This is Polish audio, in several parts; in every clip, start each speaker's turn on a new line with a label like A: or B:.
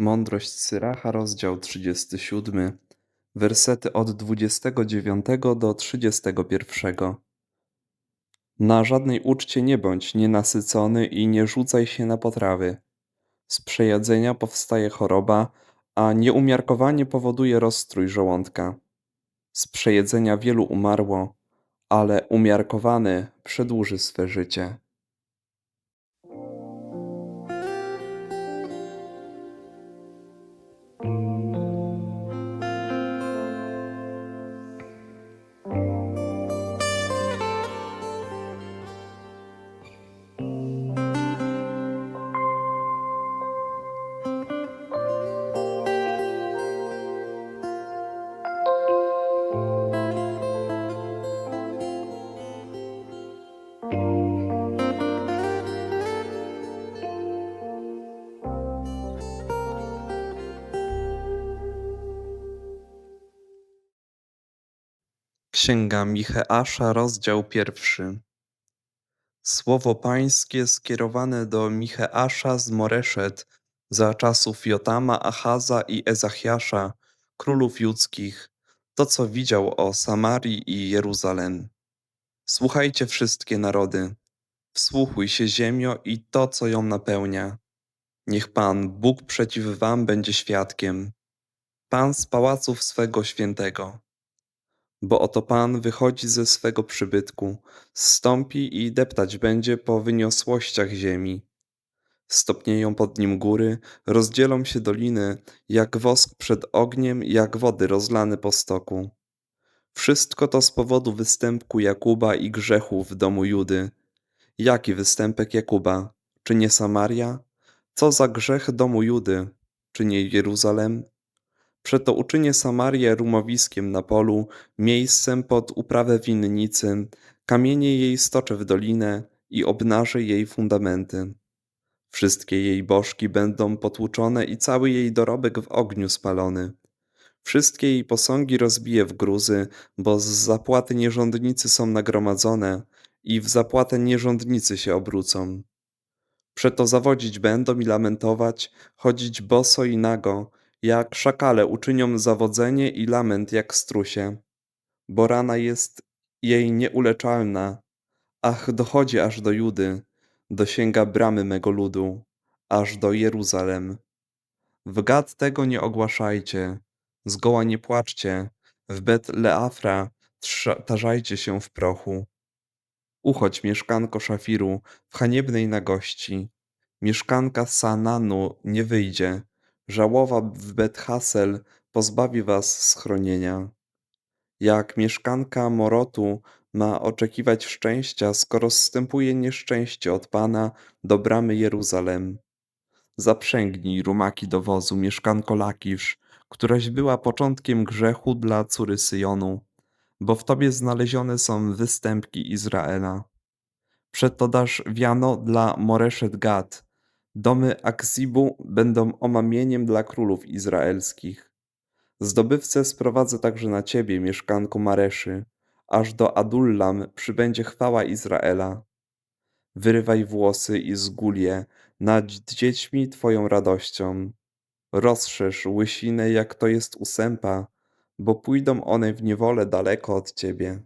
A: Mądrość Syracha, rozdział 37, wersety od 29 do 31. Na żadnej uczcie nie bądź nienasycony i nie rzucaj się na potrawy. Z przejedzenia powstaje choroba, a nieumiarkowanie powoduje rozstrój żołądka. Z przejedzenia wielu umarło, ale umiarkowany przedłuży swe życie. Księga Micheasza, rozdział pierwszy. Słowo pańskie skierowane do Micheasza z Moreszet za czasów Jotama, Achaza i Ezachiasza, królów judzkich, to co widział o Samarii i Jeruzalem. Słuchajcie wszystkie narody, wsłuchuj się ziemio i to, co ją napełnia. Niech Pan, Bóg przeciw wam będzie świadkiem. Pan z pałaców swego świętego. Bo oto Pan wychodzi ze swego przybytku, zstąpi i deptać będzie po wyniosłościach ziemi. Stopnieją pod nim góry, rozdzielą się doliny, jak wosk przed ogniem, jak wody rozlane po stoku. Wszystko to z powodu występku Jakuba i grzechu w domu Judy. Jaki występek Jakuba? Czy nie Samaria? Co za grzech domu Judy? Czy nie Jeruzalem? Przeto uczynię Samarię rumowiskiem na polu, miejscem pod uprawę winnicy, kamienie jej stoczę w dolinę i obnażę jej fundamenty. Wszystkie jej bożki będą potłuczone i cały jej dorobek w ogniu spalony. Wszystkie jej posągi rozbiję w gruzy, bo z zapłaty nierządnicy są nagromadzone i w zapłatę nierządnicy się obrócą. Przeto zawodzić będą i lamentować, chodzić boso i nago, jak szakale uczynią zawodzenie i lament jak strusie. Bo rana jest jej nieuleczalna, ach dochodzi aż do Judy, dosięga bramy mego ludu, aż do Jeruzalem. W Gad tego nie ogłaszajcie, zgoła nie płaczcie, w Bet Leafra trza- tarzajcie się w prochu. Uchodź mieszkanko Szafiru w haniebnej nagości. Mieszkanka Sananu nie wyjdzie. Żałowa w Bet Hasel pozbawi was schronienia. Jak mieszkanka Morotu ma oczekiwać szczęścia, skoro zstępuje nieszczęście od Pana do bramy Jeruzalem. Zaprzęgnij rumaki do wozu, mieszkanko Lakisz, któraś była początkiem grzechu dla córy Syjonu, bo w tobie znalezione są występki Izraela. Przeto dasz wiano dla Moreszet Gad, domy Aksibu będą omamieniem dla królów izraelskich. Zdobywcę sprowadzę także na ciebie, mieszkanko Mareszy, aż do Adullam przybędzie chwała Izraela. Wyrywaj włosy i zgól je nad dziećmi twoją radością. Rozszerz łysinę, jak to jest u sępa, bo pójdą one w niewolę daleko od ciebie.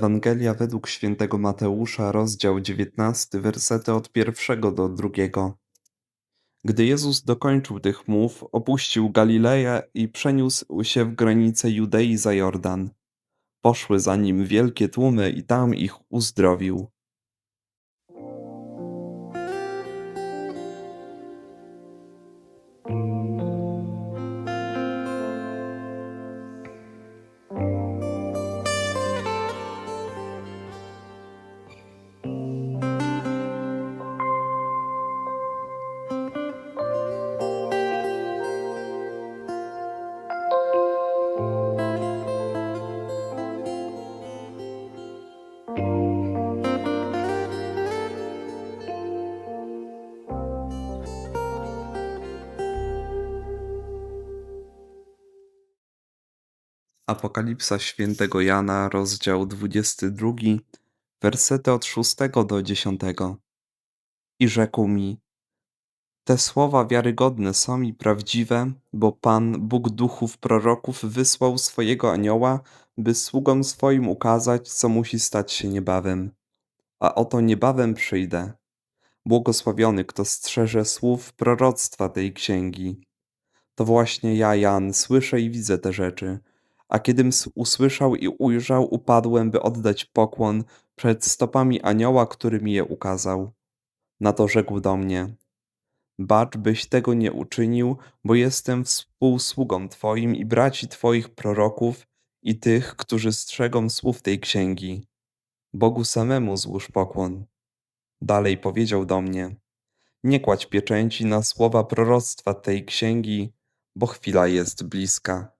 A: Ewangelia według świętego Mateusza, rozdział 19, wersety od pierwszego do drugiego. Gdy Jezus dokończył tych mów, opuścił Galileję i przeniósł się w granice Judei za Jordan. Poszły za nim wielkie tłumy i tam ich uzdrowił. Apokalipsa świętego Jana, rozdział 22, wersety od 6 do 10. I rzekł mi: Te słowa wiarygodne są i prawdziwe, bo Pan, Bóg duchów proroków, wysłał swojego anioła, by sługom swoim ukazać, co musi stać się niebawem. A oto niebawem przyjdę. Błogosławiony, kto strzeże słów proroctwa tej księgi. To właśnie ja, Jan, słyszę i widzę te rzeczy. A kiedym usłyszał i ujrzał, upadłem, by oddać pokłon przed stopami anioła, który mi je ukazał. Na to rzekł do mnie: Bacz, byś tego nie uczynił, bo jestem współsługą Twoim i braci Twoich proroków i tych, którzy strzegą słów tej księgi. Bogu samemu złóż pokłon. Dalej powiedział do mnie: Nie kładź pieczęci na słowa proroctwa tej księgi, bo chwila jest bliska.